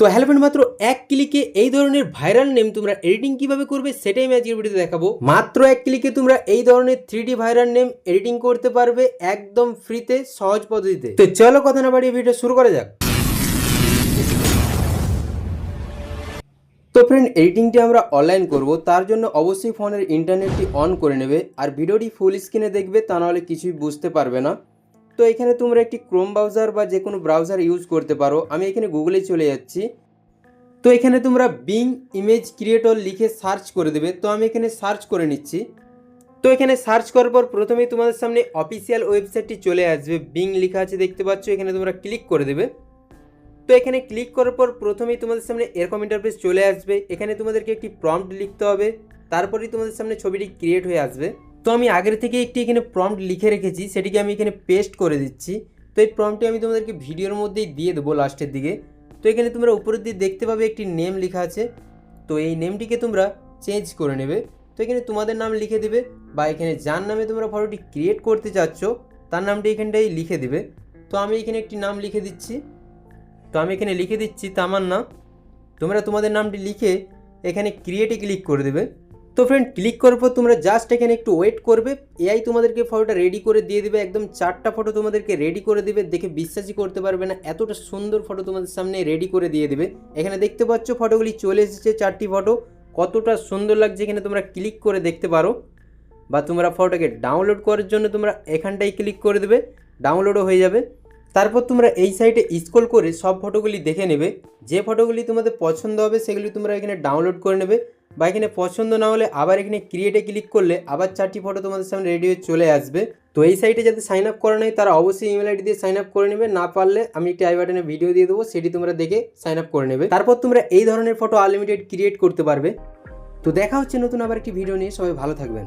তো hello friend মাত্র এক ক্লিকে এই ধরনের ভাইরাল নেম তোমরা এডিটিং কীভাবে করবে সেটাই আমি আজকের ভিডিওতে দেখাবো। মাত্র এক ক্লিকে তোমরা এই ধরনের থ্রি ভাইরাল নেম এডিটিং করতে পারবে একদম ফ্রিতে সহজ পদ্ধতিতে। তো চলো কথা না বাড়িয়ে ভিডিও শুরু করা যাক। তো ফ্রেন্ড এডিটিংটি আমরা অনলাইন করব, তার জন্য অবশ্যই ফোনের ইন্টারনেটটি অন করে নেবে, আর ভিডিওটি ফুল স্ক্রিনে দেখবে, তা নাহলে কিছুই বুঝতে পারবে না। তো এখানে তোমরা একটি ক্রোম ব্রাউজার বা যে কোনো ব্রাউজার ইউজ করতে পারো। আমি এখানে গুগলে চলে যাচ্ছি। তো এখানে তোমরা বিং ইমেজ ক্রিয়েটর লিখে সার্চ করে দেবে। তো আমি এখানে সার্চ করে নিচ্ছি। তো এখানে সার্চ করার পর প্রথমেই তোমাদের সামনে অফিসিয়াল ওয়েবসাইটটি চলে আসবে। বিং লেখা আছে দেখতে পাচ্ছ। এখানে তোমরা ক্লিক করে দেবে। তো এখানে ক্লিক করার পর প্রথমেই তোমাদের সামনে এরকম ইন্টারফেস চলে আসবে। এখানে তোমাদেরকে একটি প্রম্পট লিখতে হবে। তারপরেই তোমাদের সামনে ছবিটি ক্রিয়েট হয়ে আসবে। তো আমি আগের থেকে একটি এখানে প্রম্পট লিখে রেখেছি, সেটিকে আমি এখানে পেস্ট করে দিচ্ছি। তো এই প্রম্পটটি আমি তোমাদেরকে ভিডিওর মধ্যেই দিয়ে দেবো লাস্টের দিকে। তো এখানে তোমরা উপরের দিকে দেখতে পাবে একটি নেম লেখা আছে। তো এই নেমটিকে তোমরা চেঞ্জ করে নেবে। তো এখানে তোমাদের নাম লিখে দেবে, বা এখানে যার নামে তোমরা ফটোটি ক্রিয়েট করতে চাচ্ছ, তার নামটি এখানটাই লিখে দেবে। তো আমি এখানে একটি নাম লিখে দিচ্ছি। তো আমি এখানে লিখে দিচ্ছি তামার নাম তোমরা তোমাদের নামটি লিখে এখানে ক্রিয়েটে ক্লিক করে দেবে। তো ফ্রেন্ড ক্লিক করার পর তোমরা জাস্ট এখানে একটু ওয়েট করবে। এআই তোমাদেরকে ফটোটা রেডি করে দিয়ে দেবে, একদম চারটা ফটো তোমাদেরকে রেডি করে দিবে, দেখে বিশ্বাসই করতে পারবে না, এতটা সুন্দর ফটো তোমাদের সামনে রেডি করে দিয়ে দেবে। এখানে দেখতে পাচ্ছ ফটোগুলি চলে এসেছে চারটি ফটো কতটা সুন্দর লাগছে এখানে তোমরা ক্লিক করে দেখতে পারো। বা তোমরা ফটোকে ডাউনলোড করার জন্য তোমরা এখানটাই ক্লিক করে দেবে ডাউনলোডও হয়ে যাবে। তারপর তোমরা এই সাইটে স্ক্রল করে সব ফটোগুলি দেখে নেবে। যে ফটোগুলি তোমাদের পছন্দ হবে, সেগুলি তোমরা এখানে ডাউনলোড করে নেবে। বা এখানে পছন্দ না হলে আবার এখানে ক্রিয়েটে ক্লিক করলে আবার চারটি ফটো তোমাদের সামনে রেডি হয়ে চলে আসবে। তো এই সাইটে যাতে সাইন আপ করা নেই, তারা অবশ্যই ইমেল আইডি দিয়ে সাইন আপ করে নেবে। না পারলে আমি একটি আই বাটনে ভিডিও দিয়ে দেবো, সেটি তোমরা দেখে সাইন আপ করে নেবে। তারপর তোমরা এই ধরনের ফটো আনলিমিটেড ক্রিয়েট করতে পারবে। তো দেখা হচ্ছে নতুন আবার একটি ভিডিও নিয়ে। সবাই ভালো থাকবেন।